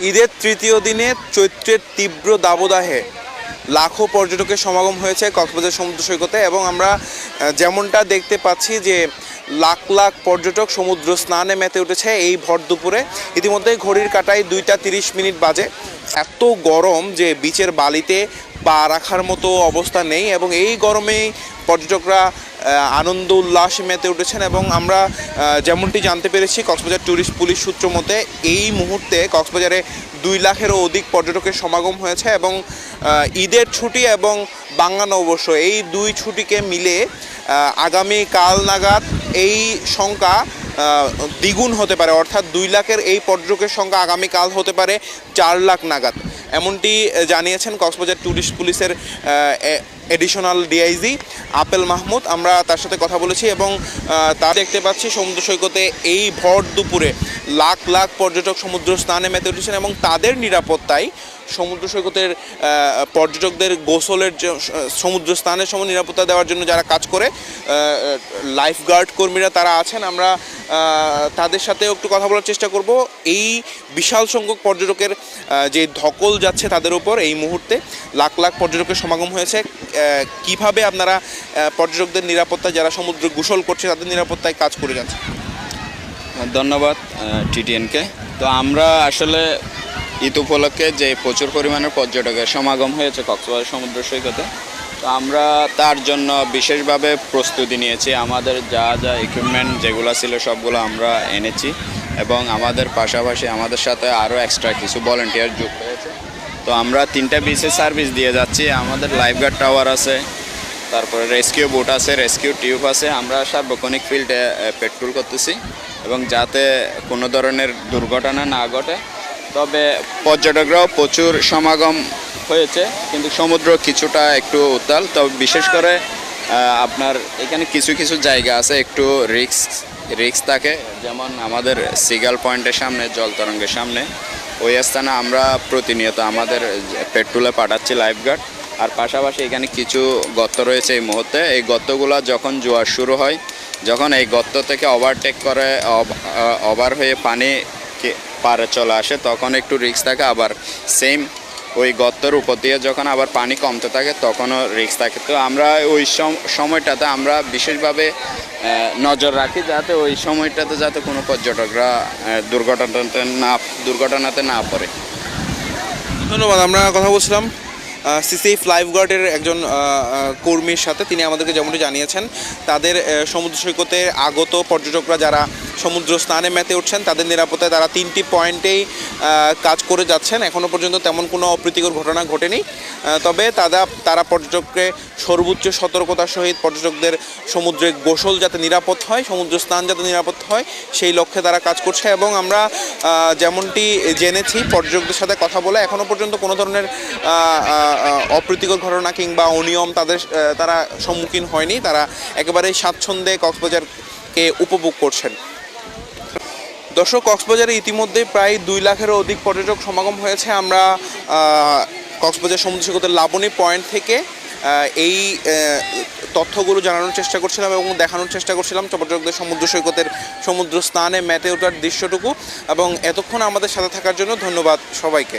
ঈদের তৃতীয় দিনে চৈত্রের তীব্র দাবদাহে লাখো পর্যটকের সমাগম হয়েছে কক্সবাজার সমুদ্র সৈকতে এবং আমরা যেমনটা দেখতে পাচ্ছি যে লাখ লাখ পর্যটক সমুদ্র স্নানে মেতে উঠেছে এই ভর দুপুরে। ইতিমধ্যে ঘড়ির কাটায় দুইটা তিরিশ মিনিট বাজে। এত গরম যে বিচের বালিতে পা রাখার মতো অবস্থা নেই এবং এই গরমেই পর্যটকরা আনন্দ উল্লাসে মেতে উঠেছেন এবং আমরা যেমনটি জানতে পেরেছি কক্সবাজার ট্যুরিস্ট পুলিশ সূত্র মতে, এই মুহূর্তে কক্সবাজারে দুই লাখেরও অধিক পর্যটকের সমাগম হয়েছে এবং ঈদের ছুটি এবং বাংলা নববর্ষ, এই দুই ছুটিকে মিলে আগামী কাল নাগাদ এই সংখ্যা দ্বিগুণ হতে পারে। অর্থাৎ দুই লাখের এই পর্যটকের সংখ্যা আগামীকাল হতে পারে চার লাখ নাগাদ। এমনটি জানিয়েছেন কক্সবাজার ট্যুরিস্ট পুলিশের এডিশনাল ডিআইজি আপেল মাহমুদ আমরা তার সাথে কথা বলেছি এবং তা দেখতে পাচ্ছি সমুদ্র সৈকতে এই ভর দুপুরে লাখ লাখ পর্যটক সমুদ্র স্নানে মেতে উঠেছেন এবং তাদের নিরাপত্তায় সমুদ্র সৈকতের পর্যটকদের গোসলের সমুদ্র স্নানের সময় নিরাপত্তা দেওয়ার জন্য যারা কাজ করে লাইফ গার্ড কর্মীরা তারা আছেন। আমরা তাদের সাথে একটু কথা বলার চেষ্টা করব। এই বিশাল সংখ্যক পর্যটকের যে ধকল যাচ্ছে তাদের উপর এই মুহূর্তে, লাখ লাখ পর্যটকের সমাগম হয়েছে। কীভাবে আপনারা পর্যটকদের নিরাপত্তা, যারা সমুদ্র গোসল করছে, তাদের নিরাপত্তায় কাজ করে যাচ্ছে? ধন্যবাদ টিটিএনকে। তো আমরা আসলে ঈদ উপলক্ষে যে প্রচুর পরিমাণের পর্যটকের সমাগম হয়েছে কক্সবাজার সমুদ্র সৈকতে তো আমরা তার জন্য বিশেষভাবে প্রস্তুতি নিয়েছি। আমাদের যা যা ইকুইপমেন্ট যেগুলো ছিল সবগুলো আমরা এনেছি এবং আমাদের পাশাপাশি আমাদের সাথে আরও এক্সট্রা কিছু ভলেন্টিয়ার যুক্ত হয়েছে। তো আমরা তিনটা বিচে সার্ভিস দিয়ে যাচ্ছি। আমাদের লাইফগার্ড টাওয়ার আছে, তারপরে রেস্কিউ বোট আছে রেস্কিউ টিউব আছে। আমরা সার্বক্ষণিক ফিল্ডে পেট্রোল করতেছি এবং যাতে কোনো ধরনের দুর্ঘটনা না ঘটে। তবে পর্যটকরাও প্রচুর সমাগম হয়েছে, কিন্তু সমুদ্র কিছুটা একটু উত্তাল। তবে বিশেষ করে আপনার এখানে কিছু কিছু জায়গা আছে, একটু রিক্স রিক্স থাকে। যেমন আমাদের সিগাল পয়েন্টের সামনে, জল তরঙ্গের সামনে। ওই স্থানে আমরা প্রতিনিয়ত আমাদের পেট্রোলে পাঠাচ্ছি লাইফগার্ড আর পাশাপাশি এখানে কিছু গর্ত রয়েছে এই মুহূর্তে। এই গর্তগুলো যখন জোয়ার শুরু হয়, যখন এই গর্ত থেকে ওভারটেক করে ওভার হয়ে পানি পারে চলে আসে, তখন একটু রিস্ক থাকে। আবার সেম ওই গর্তের উপর দিয়ে যখন আবার পানি কমতে থাকে তখনও রিস্ক থাকে। তো আমরা ওই সম- সময়টাতে আমরা বিশেষভাবে নজর রাখি যাতে ওই সময়টাতে যাতে কোনো পর্যটকরা দুর্ঘটনাতে না দুর্ঘটনাতে না পড়ে। ধন্যবাদ আমরা কথা বলছিলাম সিসিএফ লাইফগার্ডের একজন আহ, আহ, কর্মীর সাথে। তিনি আমাদেরকে যেমনটি জানিয়েছেন তাদের সমুদ্র সৈকতে আগত পর্যটকরা যারা সমুদ্র স্নানে মেতে উঠছেন, তাদের নিরাপত্তায় তারা তিনটি পয়েন্টেই কাজ করে যাচ্ছেন। এখনও পর্যন্ত তেমন কোনো অপ্রীতিকর ঘটনা ঘটেনি। তবে তারা তারা পর্যটককে সর্বোচ্চ সতর্কতার সহিত পর্যটকদের সমুদ্রে গোসল যাতে নিরাপদ হয় সমুদ্র স্নান যাতে নিরাপদ হয়, সেই লক্ষ্যে তারা কাজ করছে এবং আমরা যেমনটি জেনেছি, পর্যটকদের সাথে কথা বলে এখনও পর্যন্ত কোনো ধরনের অপ্রীতিকর ঘটনা কিংবা অনিয়ম তাদের তারা সম্মুখীন হয়নি। তারা একেবারেই স্বাচ্ছন্দ্যে কক্সবাজারকে উপভোগ করছেন। দর্শক, কক্সবাজারে ইতিমধ্যে প্রায় দুই লাখেরও অধিক পর্যটক সমাগম হয়েছে। আমরা কক্সবাজার সমুদ্র সৈকতের লাবণী পয়েন্ট থেকে এই তথ্যগুলো জানানোর চেষ্টা করছিলাম এবং দেখানোর চেষ্টা করছিলাম পর্যটকদের সমুদ্র সৈকতের সমুদ্র স্নানে মেতে ওঠার দৃশ্যটুকু। এবং এতক্ষণ আমাদের সাথে থাকার জন্য ধন্যবাদ সবাইকে।